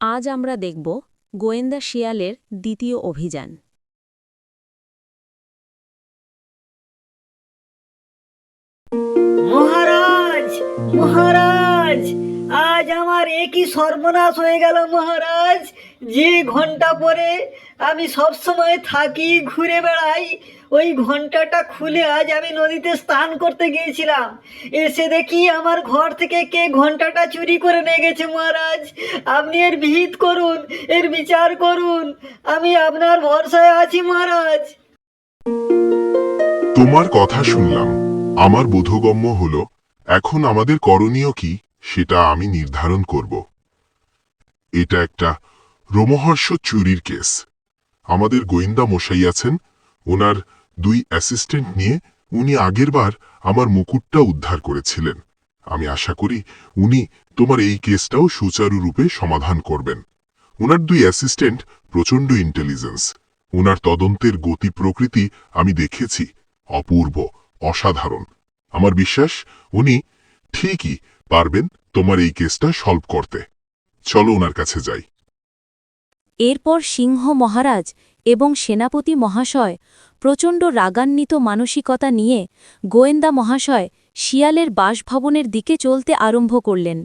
আজ আমরা দেখব গোয়েন্দা শিয়ালের দ্বিতীয় অভিযান। মহারাজ! মহারাজ! আজ আমার একই সর্বনাশ হয়ে গেল মহারাজ। যে ঘণ্টা পরে আমি সব সময় থাকি, ঘুরে বেড়াই, ওই ঘন্টাটা খুলে আজ আমি নদীতে স্নান করতে গিয়েছিলাম। এসে দেখি আমার ঘর থেকে কে ঘন্টাটা চুরি করে নিয়ে গেছে মহারাজ। আপনি এর ভিত করুন, এর বিচার করুন। আমি আপনার ভরসায় আছি মহারাজ। তোমার কথা শুনলাম। আমার বোধগম্য হলো, এখন আমাদের করণীয় কি? সেটা আমি নির্ধারণ করব। এটা একটা রোমহর্ষ চুরির কেস। আমাদের গোয়েন্দা মশাই আছেন, ওনার দুই অ্যাসিস্ট্যান্ট নিয়ে উনি আগেরবার আমার মুকুটটা উদ্ধার করেছিলেন। আমি আশা করি উনি তোমার এই কেসটাও সুচারুরূপে সমাধান করবেন। ওনার দুই অ্যাসিস্ট্যান্ট প্রচণ্ড ইন্টেলিজেন্স। ওনার তদন্তের গতি প্রকৃতি আমি দেখেছি, অপূর্ব, অসাধারণ। আমার বিশ্বাস, উনি ঠিকই পারবেন তোমার এই কেসটা সলভ করতে। চলো ওনার কাছে যাই। এরপর সিংহ মহারাজ এবং সেনাপতি মহাশয় প্রচণ্ড রাগান্বিত মানসিকতা নিয়ে গোয়েন্দা মহাশয় শিয়ালের বাসভবনের দিকে চলতে আরম্ভ করলেন।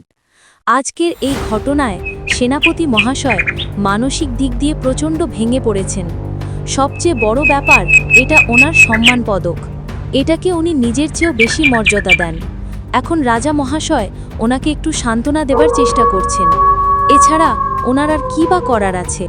আজকের এই ঘটনায় সেনাপতি মহাশয় মানসিক দিক দিয়ে প্রচণ্ড ভেঙে পড়েছেন। সবচেয়ে বড় ব্যাপার এটা ওনার সম্মান পদক এটাকে উনি নিজের চেয়েও বেশি মর্যাদা দেন। এখন রাজা মহাশয় ওনাকে একটু সান্ত্বনা দেবার চেষ্টা করছেন। এছাড়া ওনার আর কী বা করার আছে?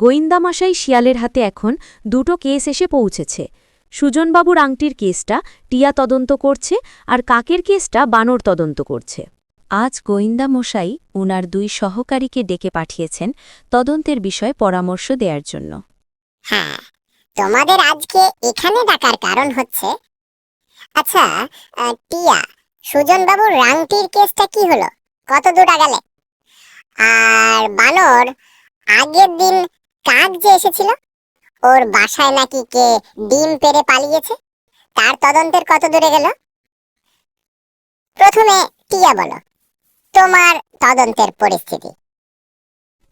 গোয়েন্দামশাই শিয়ালের হাতে এখন দুটো কেস এসে পৌঁছেছে। সুজনবাবুর আংটির কেসটা টিয়া তদন্ত করছে আর কাকের কেসটা বানর তদন্ত করছে। আজ গোয়েন্দামশাই উনার দুই সহকারীকে ডেকে পাঠিয়েছেন তদন্তের বিষয়ে পরামর্শ দেওয়ার জন্য। হ্যাঁ তোমাদের আজকে এখানে ডাকার কারণ হচ্ছে আচ্ছা টিয়া সুজন বাবুর রাংটির কেসটা কি হলো? কত দূর আগালে? আর বানর, আগের দিন কাক যে এসেছিল? ওর বাসায় নাকি কে ডিম পেরে পালিয়েছে? তার তদন্তের কত দূরে গেল? প্রথমে টিয়া বলো, তোমার তদন্তের পরিস্থিতি।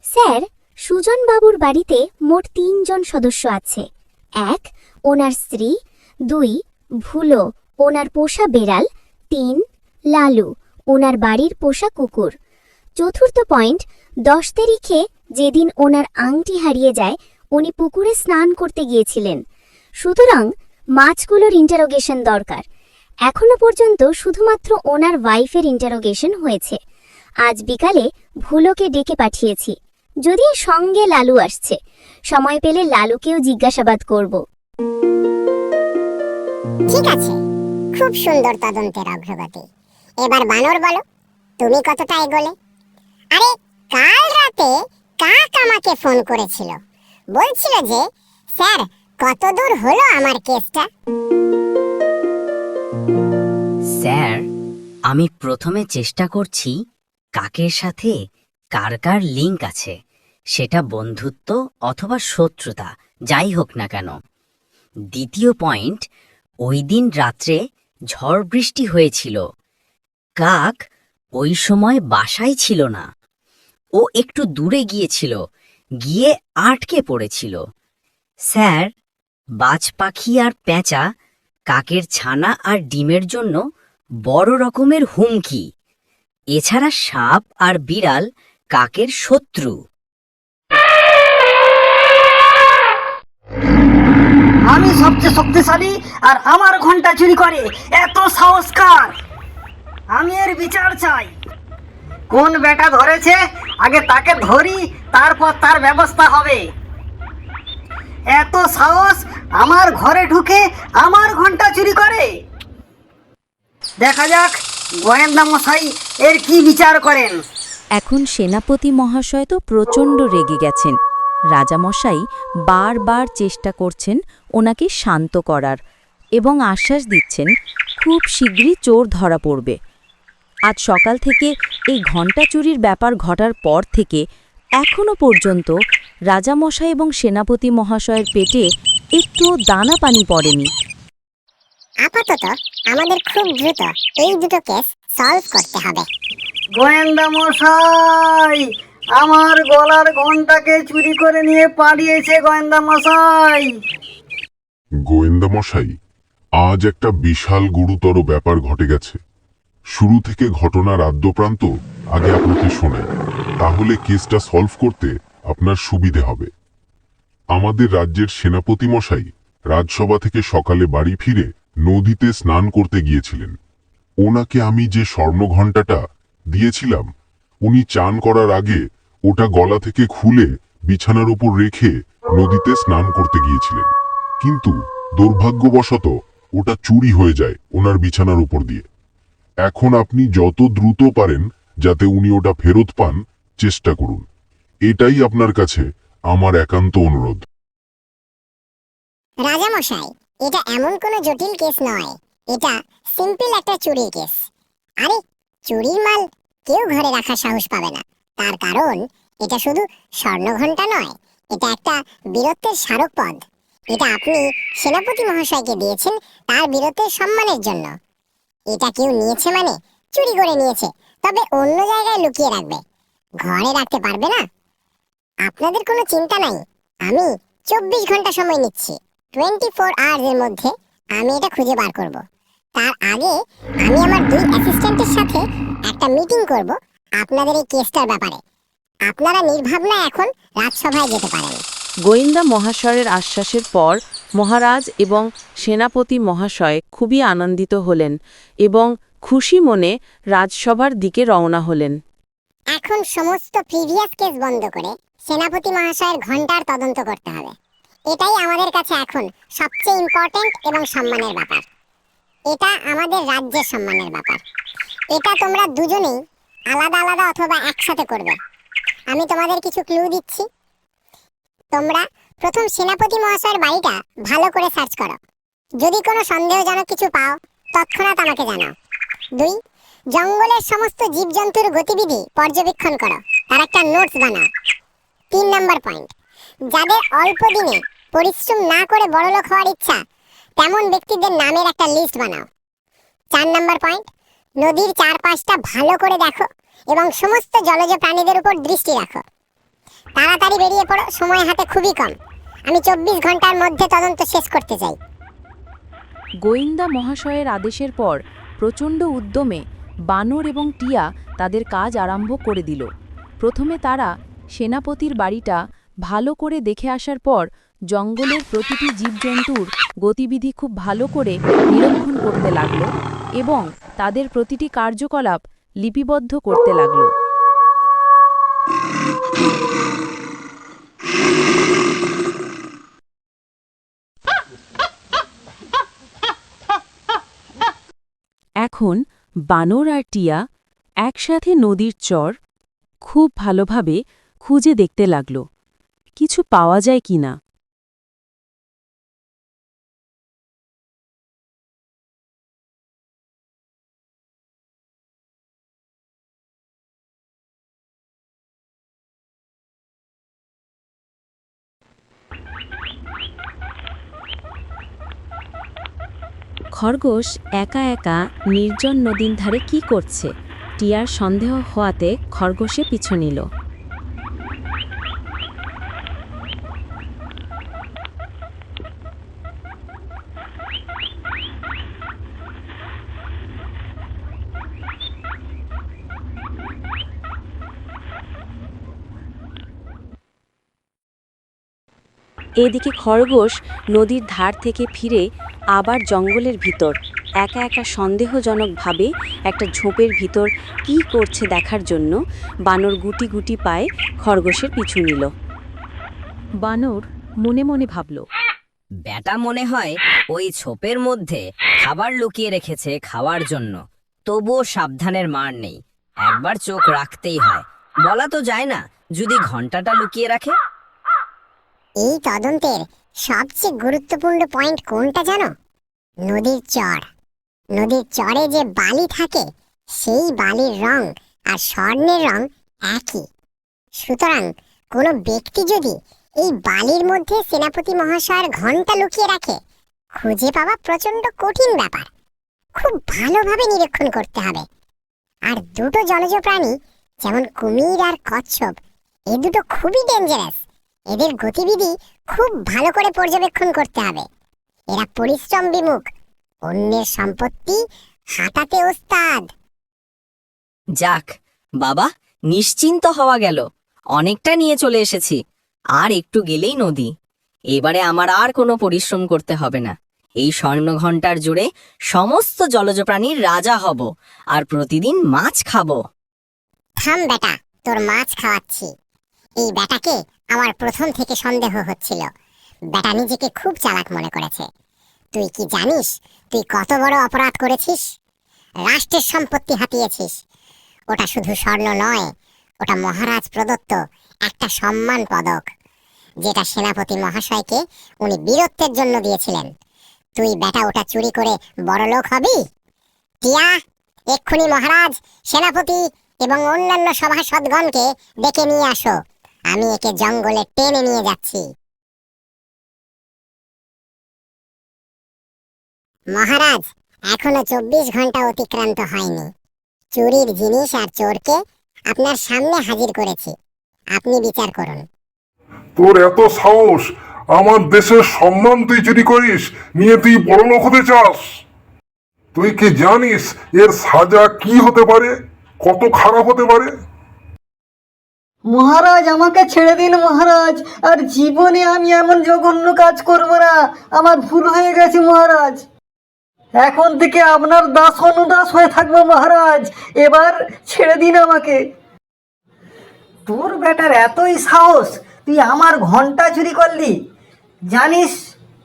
স্যার, সুজন বাবুর বাড়িতে মোট তিনজন সদস্য আছে। এক, ওনার স্ত্রী। দুই, ভুলো, ওনার পোষা বেড়াল। তিন, লালু, ওনার বাড়ির পোষা কুকুর। চতুর্থ পয়েন্ট, দশ তারিখে যেদিন ওনার আংটি হারিয়ে যায়, উনি পুকুরে স্নান করতে গিয়েছিলেন। সুতরাং মাছগুলোর ইন্টারোগেশন দরকার। এখনও পর্যন্ত শুধুমাত্র ওনার ওয়াইফের ইন্টারোগেশন হয়েছে। আজ বিকালে ভুলোকে ডেকে পাঠিয়েছি। যদি সঙ্গে লালু আসছে, সময় পেলে লালুকেও জিজ্ঞাসাবাদ করব। ঠিক আছে, খুব সুন্দর তদন্তের অগ্রগতি। এবার বানর বলো, তুমি কতটা এগোলে? আরে, কাল রাতে কাক আমাকে ফোন করেছিল? বলছিল যে, স্যার, কত দূর হলো আমার কেসটা? স্যার, আমি প্রথমে চেষ্টা করছি কাকের সাথে কার কার লিঙ্ক আছে। সেটা বন্ধুত্ব অথবা শত্রুতা, যাই হোক না কেন। দ্বিতীয় পয়েন্ট, ওই দিন রাত্রে ঝড় বৃষ্টি হয়েছিল। কাক ওই সময় বাসায় ছিল না। ও একটু দূরে গিয়েছিল, গিয়ে আটকে পড়েছিল। স্যার, বাজ পাখি আর পেঁচা কাকের ছানা আর ডিমের জন্য বড় রকমের হুমকি। এছাড়া সাপ আর বিড়াল কাকের শত্রু। আমি সবচেয়ে শক্তিশালী আর আমার ঘণ্টা চুরি করে, এত সংস্কার আমি এর বিচার চাই। কোন বেটা ধরেছে আগে তাকে ধরি, তারপর তার ব্যবস্থা হবে। এত সাহস আমার ঘরে ঢুকে আমার ঘণ্টা চুরি করে। দেখা যাক গোয়েন্দা মশাই এর কি বিচার করেন। এখন সেনাপতি মহাশয় তো প্রচণ্ড রেগে গেছেন। রাজামশাই বারবার চেষ্টা করছেন ওনাকে শান্ত করার এবং আশ্বাস দিচ্ছেন, খুব শীঘ্রই চোর ধরা পড়বে। আজ সকাল থেকে এই ঘণ্টা চুরির ব্যাপার ঘটার পর থেকে এখনও পর্যন্ত রাজামশাই এবং সেনাপতি মহাশয়ের পেটে একটুও দানা পানি পড়েনি। আপাতত আমাদের খুব দ্রুত এই দুটো কেস সলভ করতে হবে। গোয়েন্দা মশাই আমার গলার ঘন্টাকে চুরি করে নিয়ে পালিয়েছে গোয়েন্দা মশাই। গোয়েন্দা মশাই আজ একটা বিশাল গুরুতর ব্যাপার ঘটে গেছে। শুরু থেকে ঘটনার আদ্যপ্রান্ত আগে আপনাকে শোনাই। তাহলে কেসটা সলভ করতে আপনার সুবিধে হবে। আমাদের রাজ্যের সেনাপতি মশাই রাজসভা থেকে সকালে বাড়ি ফিরে নদীতে স্নান করতে গিয়েছিলেন। ওনাকে আমি যে স্বর্ণ ঘণ্টাটা দিয়েছিলাম, উনি চান করার আগে ওটা গলা থেকে খুলে বিছানার উপর রেখে নদীতে স্নান করতে গিয়েছিলেন। কিন্তু দুর্ভাগ্যবশত ওটা চুরি হয়ে যায় ওনার বিছানার উপর দিয়ে। এখন আপনি যত দ্রুত পারেন যাতে উনি ওটা ফেরত পান, চেষ্টা করুন। এটাই আপনার কাছে আমার একান্ত অনুরোধ। রাজামশাই, এটা এমন কোনো জটিল কেস নয়। এটা সিম্পল একটা চুরির কেস। আরে, চুরির মাল কেউ ঘরে রাখার সাহস পাবে না। তার কারণ, এটা শুধু স্বর্ণঘণ্টা নয়, এটা একটা বীরত্বের স্মারক পদ এটা আপনি সেনাপতি মহাশয়কে দিয়েছেন তার বীরত্বের সম্মানের জন্য। এটা কেউ নিয়েছে মানে? চুরি করে নিয়েছে। তবে অন্য জায়গায় লুকিয়ে রাখবে। ঘরে রাখতে পারবে না? আপনাদের কোনো চিন্তা নাই। আমি চব্বিশ ঘণ্টা সময় নিচ্ছি। টোয়েন্টি ফোর আওয়ার্সের মধ্যে আমি এটা খুঁজে বার করব। তার আগে আমি আমার দুই অ্যাসিস্ট্যান্টের সাথে একটা মিটিং করব আপনাদের এই কেসটার ব্যাপারে। আপনারা নির্ভাবনা এখন রাজসভায় যেতে পারেন। গোয়েন্দা মহাশয়ের আশ্বাসের পর মহারাজ এবং সেনাপতি মহাশয় খুবই আনন্দিত হলেন এবং খুশি মনে রাজসভার দিকে রওনা হলেন। এখন সমস্ত প্রিভিয়াস কেস বন্ধ করে সেনাপতি মহাশয়ের ঘণ্টার তদন্ত করতে হবে। এটাই আমাদের কাছে এখন সবচেয়ে ইম্পর্ট্যান্ট এবং সম্মানের ব্যাপার। এটা আমাদের রাজ্যের সম্মানের ব্যাপার। এটা তোমরা দুজনেই আলাদা আলাদা অথবা একসাথে করবে। আমি তোমাদের কিছু ক্লু দিচ্ছি। তোমরা প্রথম সেনাপতি মহাশয়ের বাড়িটা ভালো করে সার্চ করো। যদি কোনো সন্দেহজনক কিছু পাও, তৎক্ষণাৎ আমাকে জানাও। দুই, জঙ্গলের সমস্ত জীবজন্তুর গতিবিধি পর্যবেক্ষণ করো। তার একটা নোটস বানাও। তিন নম্বর পয়েন্ট যাদের অল্প দিনে পরিশ্রম না করে বড়লোক হওয়ার ইচ্ছা, তেমন ব্যক্তিদের নামের একটা লিস্ট বানাও। চার নম্বর পয়েন্ট নদীর চারপাশটা ভালো করে দেখো এবং সমস্ত জলজ প্রাণীদের উপর দৃষ্টি রাখো। তাড়াতাড়ি বেরিয়ে পড়ো, সময় হাতে খুবই কম। আমি চব্বিশ ঘণ্টার মধ্যে তদন্ত শেষ করতে চাই। গোয়েন্দা মহাশয়ের আদেশের পর প্রচণ্ড উদ্যমে বানর এবং টিয়া তাদের কাজ আরম্ভ করে দিল। প্রথমে তারা সেনাপতির বাড়িটা ভালো করে দেখে আসার পর জঙ্গলের প্রতিটি জীবজন্তুর গতিবিধি খুব ভালো করে নিরীক্ষণ করতে লাগল এবং তাদের প্রতিটি কার্যকলাপ লিপিবদ্ধ করতে লাগল। এখন বানর আর টিয়া একসাথে নদীর চর খুব ভালোভাবে খুঁজে দেখতে লাগল। কিছু পাওয়া যায় কিনা খরগোশ একা একা নির্জন নদীর ধারে কি করছে? টিয়ার সন্দেহ হওয়াতে খরগোশে পিছু নিল। এদিকে খরগোশ নদীর ধার থেকে ফিরে আবার জঙ্গলের ভিতর। একা একা সন্দেহজনকভাবে একটা ঝোপের ভিতর কি করছে দেখার জন্য বানর গুটি গুটি পায়ে খরগোশের পিছু নিল। বানর মনে মনে ভাবল, ব্যাটা মনে হয় ওই ছোপের মধ্যে খাবার লুকিয়ে রেখেছে খাওয়ার জন্য। তবুও সাবধানের মার নেই। একবার চোখ রাখতেই হয়। বলা তো যায় না, যদি ঘন্টাটা লুকিয়ে রাখে এই তদন্তের সবচেয়ে গুরুত্বপূর্ণ পয়েন্ট কোনটা জানো? নদীর চর। নদীর চরে যে বালি থাকে, সেই বালির রং আর স্বর্ণের রং একই। সুতরাং কোনো ব্যক্তি যদি এই বালির মধ্যে সেনাপতি মহাশয়ের ঘণ্টা লুকিয়ে রাখে, খুঁজে পাওয়া প্রচণ্ড কঠিন ব্যাপার। খুব ভালোভাবে নিরীক্ষণ করতে হবে। আর দুটো জলজ প্রাণী, যেমন কুমির আর কচ্ছপ, এ দুটো খুবই ডেঞ্জারাস এদের গতিবিধি খুব ভালো করে পর্যবেক্ষণ করতে হবে। এরা পরিশ্রম বিমুখ অন্যের সম্পত্তি হাতাতে ওস্তাদ। যাক বাবা নিশ্চিন্ত হওয়া গেল। অনেকটা নিয়ে চলে এসেছি। আর একটু গেলেই নদী। এবারে আমার আর কোনো পরিশ্রম করতে হবে না। এই স্বর্ণ ঘণ্টার জুড়ে সমস্ত জলজ প্রাণীর রাজা হব আর প্রতিদিন মাছ খাব। থাম বেটা তোর মাছ খাওয়াচ্ছি। এই বেটাকে আমার প্রথম থেকে সন্দেহ হচ্ছিল। বেটা নিজেকে খুব চালাক মনে করেছে। তুই কি জানিস, তুই কত বড় অপরাধ করেছিস? রাষ্ট্রের সম্পত্তি হাতিয়েছিস। ওটা শুধু স্বর্ণ নয়, ওটা মহারাজ প্রদত্ত একটা সম্মান পদক, যেটা সেনাপতি মহাশয়কে উনি বীরত্বের জন্য দিয়েছিলেন। তুই বেটা ওটা চুরি করে বড়লোক হবি? টিয়া, এক্ষুনি মহারাজ, সেনাপতি এবং অন্যান্য সভাসদগণকে ডেকে নিয়ে আসো। আমি একে জঙ্গলে টেনে নিয়ে যাচ্ছি। মহারাজ, এখনও চব্বিশ ঘণ্টা অতিক্রান্ত হয়নি। চুরির জিনিস আর চোরকে আপনার সামনে হাজির করেছি। আপনি বিচার করুন। তোর এত সাহস, আমার দেশের সম্মান তুই চুরি করিস, নিয়ে তুই বড় লোক হতে চাস। তুই কি জানিস এর সাজা কি হতে পারে, কত খারাপ হতে পারে? মহারাজ, আমাকে ছেড়ে দিন মহারাজ। আর জীবনে আমি এমন জঘন্য কাজ করব না। আমার ভুল হয়ে গেছে মহারাজ। এখন থেকে আপনার দাস অনুদাস হয়ে থাকব মহারাজ। এবার ছেড়ে দিন আমাকে। তোর বেটার এতই সাহস, তুই আমার ঘণ্টা চুরি করলি। জানিস,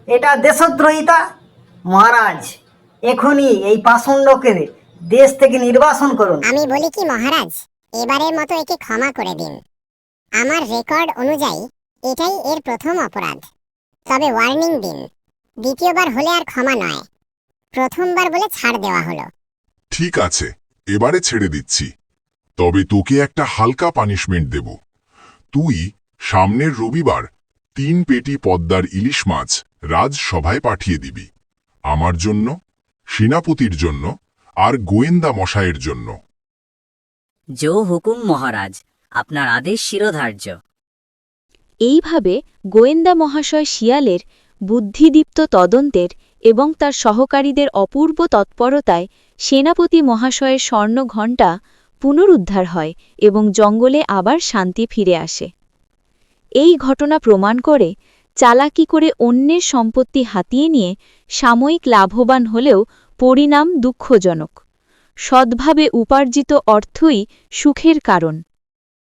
এটা দেশদ্রোহিতা? মহারাজ, এখনই এই পাষণ্ডকে দেশ থেকে নির্বাসন করুন। আমি বলি কি মহারাজ, এবারের মতো একে ক্ষমা করে দিন। আমার রেকর্ড অনুযায়ী এটাই এর প্রথম অপরাধ। তবে ওয়ার্নিং দিন দ্বিতীয়বার হলে আর ক্ষমা নয়। প্রথমবার বলে ছাড় দেওয়া হলো। ঠিক আছে এবারে ছেড়ে দিচ্ছি। তবে তোকে একটা হালকা পানিশমেন্ট দেব। তুই সামনের রবিবার তিন পেটি পদ্মার ইলিশ মাছ রাজসভায় পাঠিয়ে দিবি। আমার জন্য সেনাপতির জন্য আর গোয়েন্দা মশাইয়ের জন্য। জো হুকুম মহারাজ আপনার আদেশ শিরোধার্য। এইভাবে গোয়েন্দা মহাশয় শিয়ালের বুদ্ধিদীপ্ত তদন্তের এবং তার সহকারীদের অপূর্ব তৎপরতায় সেনাপতি মহাশয়ের স্বর্ণ ঘণ্টা পুনরুদ্ধার হয় এবং জঙ্গলে আবার শান্তি ফিরে আসে। এই ঘটনা প্রমাণ করে চালাকি করে অন্যের সম্পত্তি হাতিয়ে নিয়ে সাময়িক লাভবান হলেও পরিণাম দুঃখজনক। সদ্ভাবে উপার্জিত অর্থই সুখের কারণ।